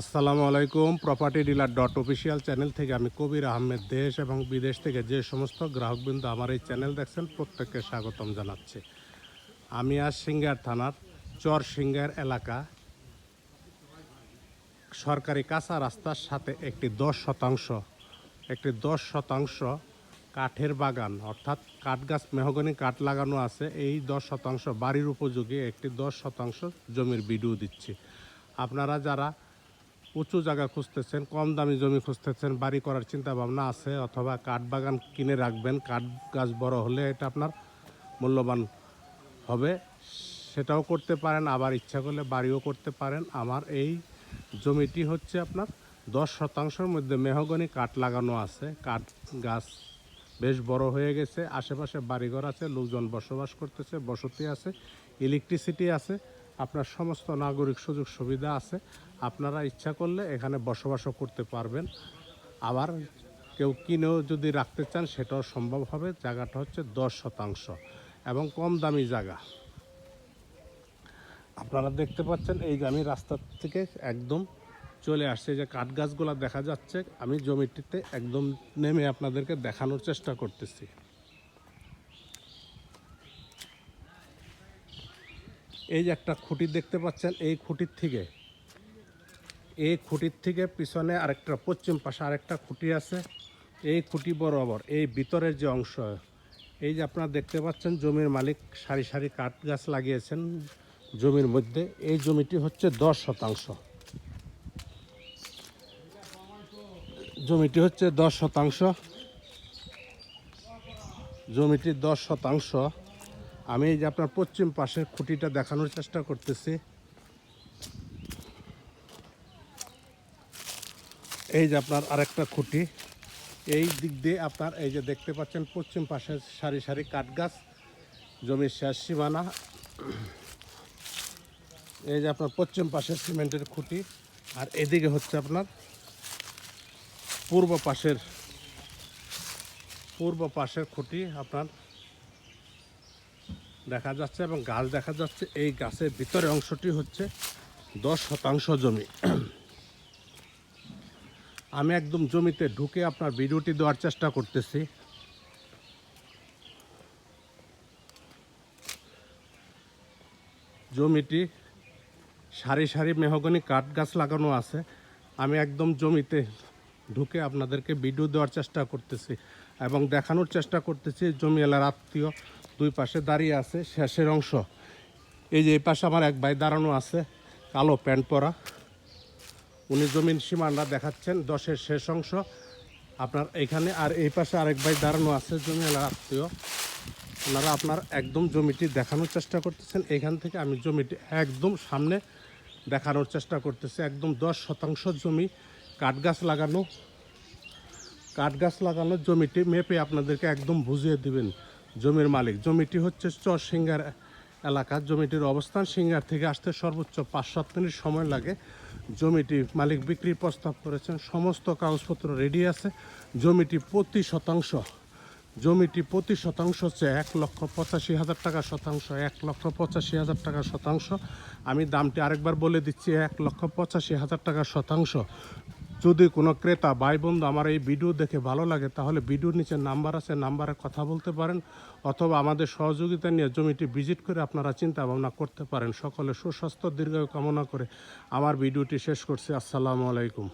আসসালামু আলাইকুম property dealer dot official channel থেকে আমি কবির আহমেদ দেশ এবং বিদেশ থেকে যে সমস্ত গ্রাহকবৃন্দ আমার এই চ্যানেল দেখছেন, প্রত্যেককে স্বাগতম জানাচ্ছি। আমি আজ সিঙ্গার থানার চর সিঙ্গার এলাকা, সরকারি কাঁচা রাস্তার সাথে একটি দশ শতাংশ, একটি দশ শতাংশ কাঠের বাগান, অর্থাৎ কাঠ গাছ মেহগনি কাঠ লাগানো আছে, এই দশ শতাংশ বাড়ির উপযোগী, একটি দশ শতাংশ জমির ভিডিও দিচ্ছি। আপনারা যারা উঁচু জায়গা খুঁজতেছেন, কম দামি জমি খুঁজতেছেন, বাড়ি করার চিন্তা ভাবনা আছে অথবা কাঠ বাগান কিনে রাখবেন। কাঠ গাছ বড় হলে এটা আপনার মূল্যবান হবে। সেটাও করতে পারেন, আবার ইচ্ছা করলে বাড়িও করতে পারেন। আমার এই জমিটি হচ্ছে আপনার দশ শতাংশের মধ্যে মেহগনি কাঠ লাগানো আছে। কাঠ গাছ বেশ বড় হয়ে গেছে, আশেপাশে বাড়িঘর আছে, লোকজন বসবাস করতেছে, বসতি আছে, ইলেকট্রিসিটি আছে। আপনার সমস্ত নাগরিক সুযোগ সুবিধা আছে। আপনারা ইচ্ছা করলে এখানে বসবাসও করতে পারবেন। আবার কেউ কিনেও যদি রাখতে চান, সেটাও সম্ভব হবে। জায়গাটা হচ্ছে দশ শতাংশ এবং কম দামি জায়গা। আপনারা দেখতে পাচ্ছেন, এই যে আমি রাস্তা থেকে একদম চলে আসছে। যে কাঠ গাছগুলো দেখা যাচ্ছে, আমি জমিটিতে একদম নেমে আপনাদেরকে দেখানোর চেষ্টা করতেছি। এই যে একটা খুঁটি দেখতে পাচ্ছেন, এই খুঁটির থেকে। এই খুঁটির থেকে পিছনে আরেকটা, পশ্চিম পাশে আরেকটা খুঁটি আছে। এই খুঁটি বরাবর, এই ভিতরের যে অংশ, এই যে আপনারা দেখতে পাচ্ছেন, জমির মালিক সারি সারি কাঠ গাছ লাগিয়েছেন জমির মধ্যে। এই জমিটি হচ্ছে দশ শতাংশ। জমিটি হচ্ছে দশ শতাংশ। জমিটির দশ শতাংশ। আমি এই যে আপনার পশ্চিম পাশের খুঁটিটা দেখানোর চেষ্টা করতেছি। এই যে আপনার আরেকটা খুঁটি। এই দিক দিয়ে আপনার এই যে দেখতে পাচ্ছেন পশ্চিম পাশের সারি সারি কাঠ গাছ জমির শেষ সীমানা। এই যে আপনার পশ্চিম পাশের সিমেন্টের খুঁটি আর এদিকে হচ্ছে আপনার পূর্ব পাশের পূর্ব পাশের খুঁটি আপনার দেখা যাচ্ছে এবং গাছ দেখা যাচ্ছে। এই গাছের ভিতরে অংশটি হচ্ছে দশ শতাংশ জমি। আমি একদম জমিতে ঢুকে আপনার ভিডিওটি দেওয়ার চেষ্টা করতেছি। জমিটি সারি সারি মেহগনি কাঠ গাছ লাগানো আছে। আমি একদম জমিতে ঢুকে আপনাদেরকে ভিডিও দেওয়ার চেষ্টা করতেছি এবং দেখানোর চেষ্টা করতেছি জমি এলার আত্মীয় দুই পাশে দাঁড়িয়ে আছে, শেষের অংশ। এই যে এই পাশে আমার এক ভাই দাঁড়ানো আছে, কালো প্যান্ট পরা। উনি জমিন সীমানা দেখাচ্ছেন, দশের শেষ অংশ। আপনার এখানে আর এই পাশে আরেক ভাই দাঁড়ানো আছে জমি আত্মীয়। ওনারা আপনার একদম জমিটি দেখানোর চেষ্টা করতেছেন। এখান থেকে আমি জমিটি একদম সামনে দেখানোর চেষ্টা করতেছি। একদম দশ শতাংশ জমি কাঠ গাছ লাগানো। কাঠ গাছ লাগানো জমিটি মেপে আপনাদেরকে একদম বুঝিয়ে দিবেন। জমির মালিক। জমিটি হচ্ছে চর এলাকা। জমিটির অবস্থান সিঙ্গার থেকে আসতে সর্বোচ্চ পাঁচ সাত মিনিট সময় লাগে। জমিটি মালিক বিক্রির প্রস্তাব করেছেন। সমস্ত কাগজপত্র রেডি আছে। জমিটি প্রতি শতাংশ, জমিটি প্রতি শতাংশ হচ্ছে এক লক্ষ পঁচাশি হাজার টাকা শতাংশ, এক লক্ষ পঁচাশি হাজার টাকা শতাংশ। আমি দামটি আরেকবার বলে দিচ্ছি, এক লক্ষ পঁচাশি হাজার টাকা শতাংশ। যদি কোনো ক্রেতা ভাই বন্ধু আমার এই ভিডিও দেখে ভালো লাগে, তাহলে ভিডিওর নিচে নাম্বার আছে, নাম্বারে কথা বলতে পারেন অথবা আমাদের সহযোগিতা নিয়ে জমিটি ভিজিট করে আপনারা চিন্তা ভাবনা করতে পারেন। সকলে সুস্বাস্থ্য, দীর্ঘায়ু কামনা করে আমার ভিডিওটি শেষ করছি। আসসালামু আলাইকুম।